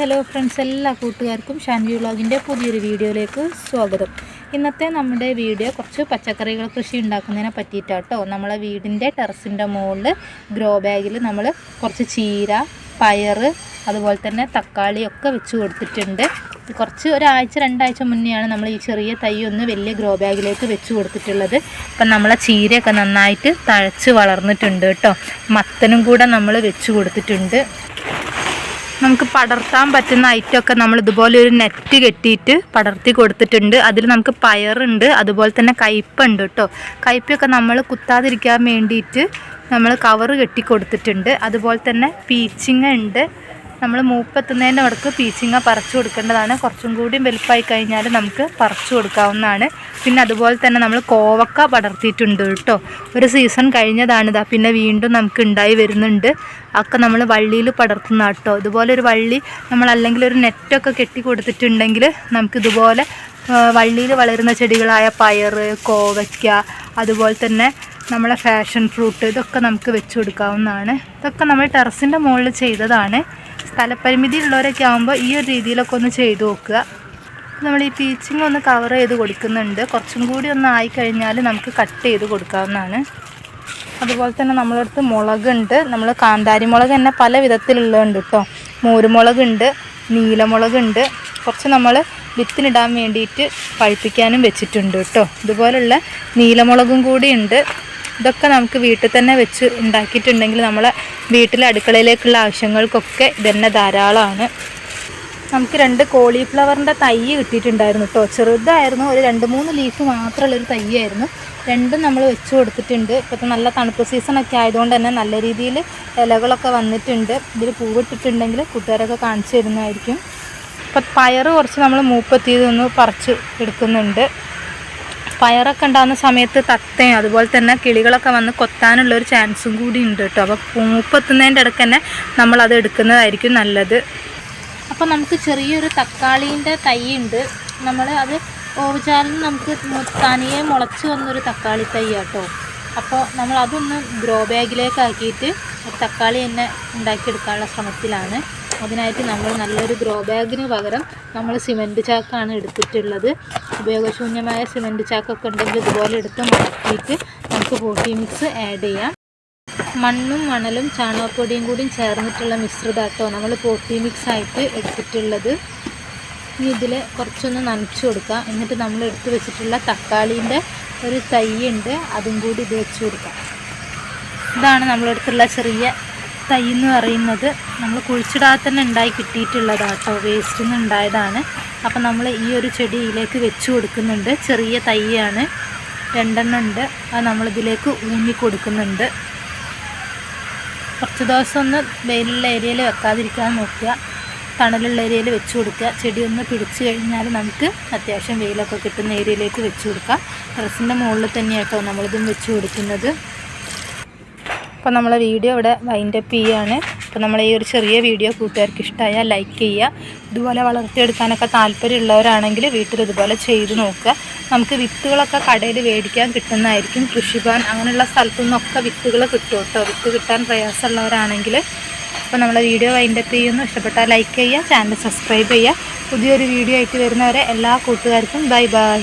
Hello friends എല്ലാ കൂട്ടുകാർക്കും ഷാൻവി വ്ളോഗിന്റെ പുതിയൊരു വീഡിയോയിലേക്ക് സ്വാഗതം. ഇന്നത്തെ നമ്മുടെ വീഡിയോ കുറച്ച് പച്ചക്കറികൾ കൃഷി ഉണ്ടാക്കുന്നതിനെ പറ്റിയിട്ടാട്ടോ നമ്മളെ വീടിന്റെ ടെറസിന്റെ മുകളിൽ ഗ്രോ ബാഗിൽ നമ്മൾ കുറച്ച് ചീര പയർ അതുപോലെ തന്നെ തക്കാളിയൊക്കെ വെച്ച് കൊടുത്തിട്ടുണ്ട്. കുറച്ച് ഒരാഴ്ച രണ്ടാഴ്ച മുന്നെയാണ് നമ്മൾ ഈ ചെറിയ തൈ ഒന്ന് വലിയ ഗ്രോ ബാഗിലേക്ക് വെച്ച് കൊടുത്തിട്ടുള്ളത്. അപ്പം നമ്മളെ ചീരയൊക്കെ നന്നായിട്ട് തഴച്ച് വളർന്നിട്ടുണ്ട് കേട്ടോ മത്തനും കൂടെ നമ്മൾ വെച്ച് കൊടുത്തിട്ടുണ്ട്. നമുക്ക് പടർത്താൻ പറ്റുന്ന ഐറ്റമൊക്കെ നമ്മൾ ഇതുപോലെ ഒരു നെറ്റ് കെട്ടിയിട്ട് പടർത്തി കൊടുത്തിട്ടുണ്ട്. അതിൽ നമുക്ക് പയറുണ്ട് അതുപോലെ തന്നെ കയ്പുണ്ട് കേട്ടോ. കയ്പൊക്കെ നമ്മൾ കുത്താതിരിക്കാൻ വേണ്ടിയിട്ട് നമ്മൾ കവറ് കെട്ടി കൊടുത്തിട്ടുണ്ട്. അതുപോലെ തന്നെ പീച്ചിങ്ങ ഉണ്ട്. നമ്മൾ മൂപ്പെത്തുന്നതിന്റെ അവിടേക്ക് പീച്ചിങ്ങ പറിച്ചു കൊടുക്കേണ്ടതാണ്. കുറച്ചും കൂടി വലുപ്പമായി കഴിഞ്ഞാൽ നമുക്ക് പറിച്ചു കൊടുക്കാവുന്നതാണ്. പിന്നെ അതുപോലെ തന്നെ നമ്മൾ കോവക്ക പടർത്തിയിട്ടുണ്ട് കേട്ടോ. ഒരു സീസൺ കഴിഞ്ഞതാണിതാ പിന്നെ വീണ്ടും നമുക്ക് ഉണ്ടായി വരുന്നുണ്ട്. ഒക്കെ നമ്മൾ വള്ളിയിൽ പടർത്തുന്ന കേട്ടോ. ഇതുപോലെ ഒരു വള്ളി നമ്മൾ അല്ലെങ്കിൽ ഒരു നെറ്റൊക്കെ കെട്ടി കൊടുത്തിട്ടുണ്ടെങ്കിൽ നമുക്കിതുപോലെ വള്ളിയിൽ വളരുന്ന ചെടികളായ പയർ കോവയ്ക്ക അതുപോലെ തന്നെ നമ്മളെ ഫാഷൻ ഫ്രൂട്ട് ഇതൊക്കെ നമുക്ക് വെച്ച് കൊടുക്കാവുന്നതാണ്. ഇതൊക്കെ നമ്മൾ ടെറസിന്റെ മുകളിൽ ചെയ്തതാണ്. സ്ഥലപരിമിതി ഉള്ളവരൊക്കെ ആകുമ്പോൾ ഈ ഒരു രീതിയിലൊക്കെ ഒന്ന് ചെയ്തു നോക്കുക. നമ്മൾ ഈ പീച്ചിങ് ഒന്ന് കവർ ചെയ്ത് കൊടുക്കുന്നുണ്ട്. കുറച്ചും കൂടി ഒന്ന് ആയിക്കഴിഞ്ഞാൽ നമുക്ക് കട്ട് ചെയ്ത് കൊടുക്കാവുന്നതാണ്. അതുപോലെ തന്നെ നമ്മളടുത്ത് മുളകുണ്ട്. നമ്മൾ കാന്താരി മുളക് തന്നെ പല വിധത്തിലുള്ളതുണ്ട് കേട്ടോ മൂരുമുളകുണ്ട് നീലമുളകുണ്ട്. കുറച്ച് നമ്മൾ വിത്തിനിടാൻ വേണ്ടിയിട്ട് പഴുപ്പിക്കാനും വെച്ചിട്ടുണ്ട് കേട്ടോ ഇതുപോലുള്ള നീലമുളകും കൂടി ഉണ്ട്. ഇതൊക്കെ നമുക്ക് വീട്ടിൽ തന്നെ വെച്ച് ഉണ്ടാക്കിയിട്ടുണ്ടെങ്കിൽ നമ്മളെ വീട്ടിലെ അടുക്കളയിലേക്കുള്ള ആവശ്യങ്ങൾക്കൊക്കെ ഇതന്നെ ധാരാളമാണ്. നമുക്ക് രണ്ട് കോളിഫ്ലവറിന്റെ തൈ കിട്ടിയിട്ടുണ്ടായിരുന്നു കേട്ടോ ചെറുതായിരുന്നു ഒരു രണ്ട് മൂന്ന് ലീഫ് മാത്രമുള്ളൊരു തൈയായിരുന്നു. രണ്ടും നമ്മൾ വെച്ച് കൊടുത്തിട്ടുണ്ട്. ഇപ്പോഴത്തെ നല്ല തണുപ്പ് സീസണൊക്കെ ആയതുകൊണ്ട് തന്നെ നല്ല രീതിയിൽ ഇലകളൊക്കെ വന്നിട്ടുണ്ട്. ഇതിൽ പൂവിട്ടിട്ടുണ്ടെങ്കിൽ കൂട്ടുകാരൊക്കെ കാണിച്ചു തരുന്നതായിരിക്കും. ഇപ്പം പയർ കുറച്ച് നമ്മൾ മൂപ്പത്തിയതൊന്ന് പറിച്ച് എടുക്കുന്നുണ്ട്. പയറൊക്കെ ഉണ്ടാകുന്ന സമയത്ത് തത്തയും അതുപോലെ തന്നെ കിളികളൊക്കെ വന്ന് കൊത്താനുള്ള ഒരു ചാൻസും കൂടി ഉണ്ട് കേട്ടോ അപ്പോൾ മൂപ്പെത്തുന്നതിന്റെ ഇടയ്ക്ക് തന്നെ നമ്മളത് എടുക്കുന്നതായിരിക്കും നല്ലത്. അപ്പോൾ നമുക്ക് ചെറിയൊരു തക്കാളീന്റെ തൈ ഉണ്ട് നമ്മൾ അത് ഓവചാലിൽ നമുക്ക് തനിയെ മുളച്ച് വന്നൊരു തക്കാളി തൈ കേട്ടോ അപ്പോൾ നമ്മൾ അതൊന്ന് ഗ്രോ ബാഗിലേക്ക് ആക്കിയിട്ട് തക്കാളി തന്നെ ഉണ്ടാക്കിയെടുക്കാനുള്ള ശ്രമത്തിലാണ്. അതിനായിട്ട് നമ്മൾ നല്ലൊരു ഗ്രോ ബാഗിന് പകരം നമ്മൾ സിമന്റ് ചാക്കാണ് എടുത്തിട്ടുള്ളത്. ഉപയോഗശൂന്യമായ സിമന്റ് ചാക്കൊക്കെ ഉണ്ടെങ്കിൽ ഇതുപോലെ എടുത്ത് മുളക്കിയിട്ട് നമുക്ക് പോട്ടി മിക്സ് ആഡ് ചെയ്യാം. മണ്ണും മണലും ചാണകപ്പൊടിയും കൂടി ചേർന്നിട്ടുള്ള മിശ്രിതാട്ടോ നമ്മൾ പോട്ടി മിക്സ് ആയിട്ട് എടുത്തിട്ടുള്ളത്. ഇനി ഇതിൽ കുറച്ചൊന്ന് നനച്ചു കൊടുക്കാം. എന്നിട്ട് നമ്മൾ എടുത്തു വെച്ചിട്ടുള്ള തക്കാളീന്റെ ഒരു തൈ ഉണ്ട് അതും കൂടി ഇത് വെച്ച് കൊടുക്കാം. ഇതാണ് നമ്മളെടുത്തുള്ള ചെറിയ തൈ എന്ന് പറയുന്നത്. നമ്മൾ കുഴിച്ചിടാതെ തന്നെ ഉണ്ടായി കിട്ടിയിട്ടുള്ളതാട്ടോ. വേസ്റ്റ് വേസ്റ്റിൽ നിന്ന് ഉണ്ടായതാണ്. അപ്പം നമ്മൾ ഈ ഒരു ചെടിയിലേക്ക് വെച്ച് കൊടുക്കുന്നുണ്ട്. ചെറിയ തൈയാണ്. രണ്ടെണ്ണം ഉണ്ട്. അത് നമ്മളിതിലേക്ക് ഊന്നി കൊടുക്കുന്നുണ്ട്. കുറച്ച് ദിവസം ഒന്ന് വെയിലുള്ള ഏരിയയിൽ വെക്കാതിരിക്കാൻ നോക്കുക തണലുള്ള ഏരിയയിൽ വെച്ച് കൊടുക്കുക. ചെടി ഒന്ന് പിടിച്ച് കഴിഞ്ഞാൽ നമുക്ക് അത്യാവശ്യം വെയിലൊക്കെ കിട്ടുന്ന ഏരിയയിലേക്ക് വെച്ച് കൊടുക്കാം. ടെറസിന്റെ മുകളിൽ തന്നെയാട്ടോ നമ്മളിതും വെച്ച് കൊടുക്കുന്നത്. അപ്പോൾ നമ്മളെ വീഡിയോ ഇവിടെ വൈൻഡപ്പ് ചെയ്യുകയാണ് അപ്പോൾ നമ്മളെ ഈ ഒരു ചെറിയ വീഡിയോ കൂട്ടുകാർക്ക് ഇഷ്ടമായാൽ ലൈക്ക് ചെയ്യുക. ഇതുപോലെ വളർത്തിയെടുക്കാനൊക്കെ താല്പര്യമുള്ളവരാണെങ്കിൽ വീട്ടിൽ ഇതുപോലെ ചെയ്ത് നോക്കുക. നമുക്ക് വിത്തുകളൊക്കെ കടയിൽ മേടിക്കാൻ കിട്ടുന്നതായിരിക്കും. കൃഷിഭവൻ അങ്ങനെയുള്ള സ്ഥലത്തു നിന്നൊക്കെ വിത്തുകൾ കിട്ടും കേട്ടോ. വിത്ത് കിട്ടാൻ പ്രയാസമുള്ളവരാണെങ്കിൽ അപ്പോൾ നമ്മളെ വീഡിയോ വൈൻഡപ്പ് ചെയ്യുന്നു. ഇഷ്ടപ്പെട്ടാൽ ലൈക്ക് ചെയ്യുക ചാനൽ സബ്സ്ക്രൈബ് ചെയ്യുക. പുതിയൊരു വീഡിയോ ആയിട്ട് വരുന്നവരെ എല്ലാ കൂട്ടുകാർക്കും ബൈ ബൈ